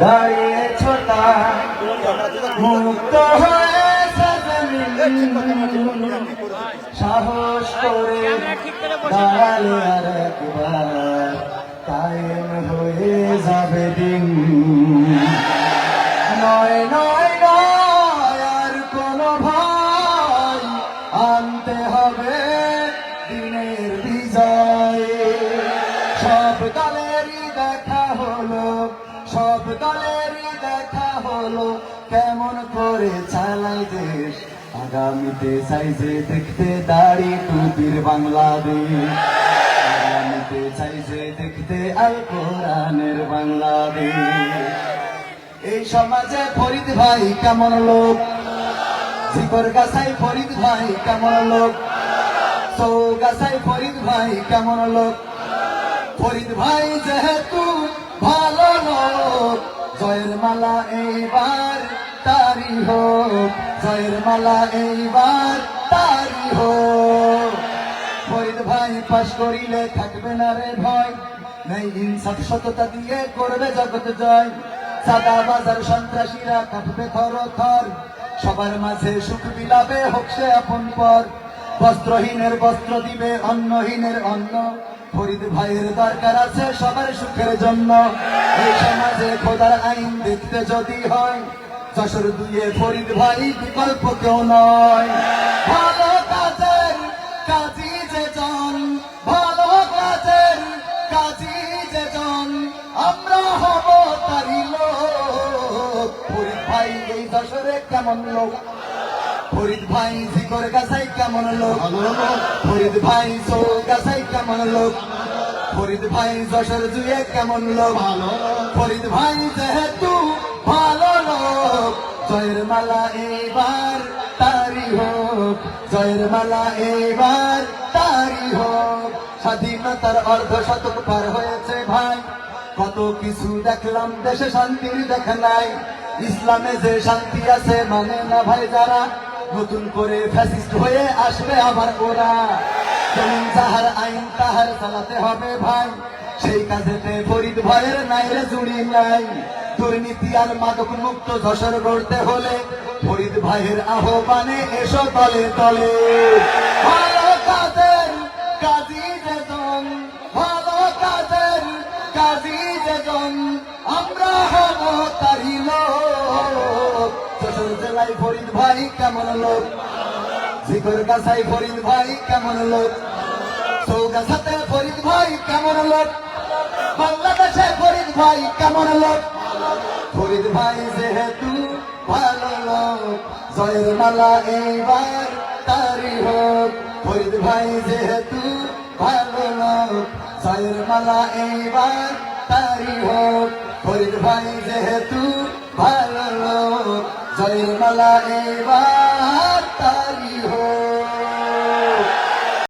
দাঁড়িয়ে ছোটা মুক্ত জমিন। সাহস করে দাঁড়ালে আর একবার কায়েম হয়ে যাবে দিন হলো কেমন করে চালাই দেশ? আগামীতে চাই যে দেখতে দাড়ি টুপির বাংলাদেশ। আগামীতে চাই যে দেখতে আল কোরআনের বাংলাদেশ। এই সমাজে ফরিদ ভাই কেমন লোক? জিকর গাছাই ফরিদ ভাই কেমন লোক? সৌ গাছাই ফরিদ ভাই কেমন লোক? ফরিদ ভাই যেহেতু লোক জয়ের মালা এইবার তারি হোক, জয়ের মালা এইবার তারি হোক। ফরিদ ভাই, পাশ করিলে থাকবে না রে ভয়, নেই ইনসাফ, সততা দিয়ে করবে জগৎ জয়। সাদা বাজার সন্ত্রাসীরা কাঁপবে থর থর, সবার মাঝে সুখ হোক সে আপন পর। বস্ত্রহীনের বস্ত্র দিবে অন্নহীনের অন্ন, ফরিদ ভাইয়ের দরকার আছে সবার সুখের জন্য। এই খোদার আইন দেখতে যদি হয় যশোর দুয়ে ফরিদ ভাই বিকল্প কেউ নয়। ভালো কাজের কাজী যে জন ভালো কাজের কাজী যে জন আমরা হব তারি লোক। ফরিদ ভাই এই যশোরে কেমন লোক? ফরিদ ভাই জিকর গাছাই কেমন লোক? ফরিদ ভাই সৌ গাছাই কেমন লোক? ফরিদ ভাই, যশোর জুয়ে কেমন লোক? ফরিদ ভাই, যেহেতু ভালো লোক, জয়ের মালা এইবার তারি হোক। জয়ের মালা এইবার তারি হোক। স্বাধীনতার অর্ধ শতক পার হয়েছে ভাই। কত কিছু দেখলাম, দেশে শান্তির দেখা নাই। ইসলামে যে শান্তি আছে মানে না ভাই যারা? নতুন করে ফ্যাসিস্ট হয়ে আসবে আবার ওরা। যেমন যাহার আইন, তাহার চালাতে হবে ভাই। সেই কাজেতে ফরিদ ভয়ের নাইরে জুড়ি নাই। দুর্নীতি আর মাদক মুক্ত ধসর গড়তে হলে ফরিদ ভাইয়ের আহ্বানে এসো তলে তলে। ভালো কাজের কাজী যেজন ভালো আমরা যশোর জেলায় ফরিদ ভাই কেমন লোক? জিগর গাছাই ফরিদ ভাই, কেমন লোক? চৌগাছাতে ফরিদ ভাই, কেমন লোক? বাংলাদেশে ফরিদ ভাই, কেমন লোক? ফরিদ ভাই যেহেতু ভালো লোক, জয়ের মালা এইবার তারি হোক। ফরিদ ভাই যেহেতু ভালো লোক, জয়ের মালা এইবার তারি হোক। ফরিদ ভাই যেহেতু ভালো লোক, জয়ের মালা এইবার তারি হয়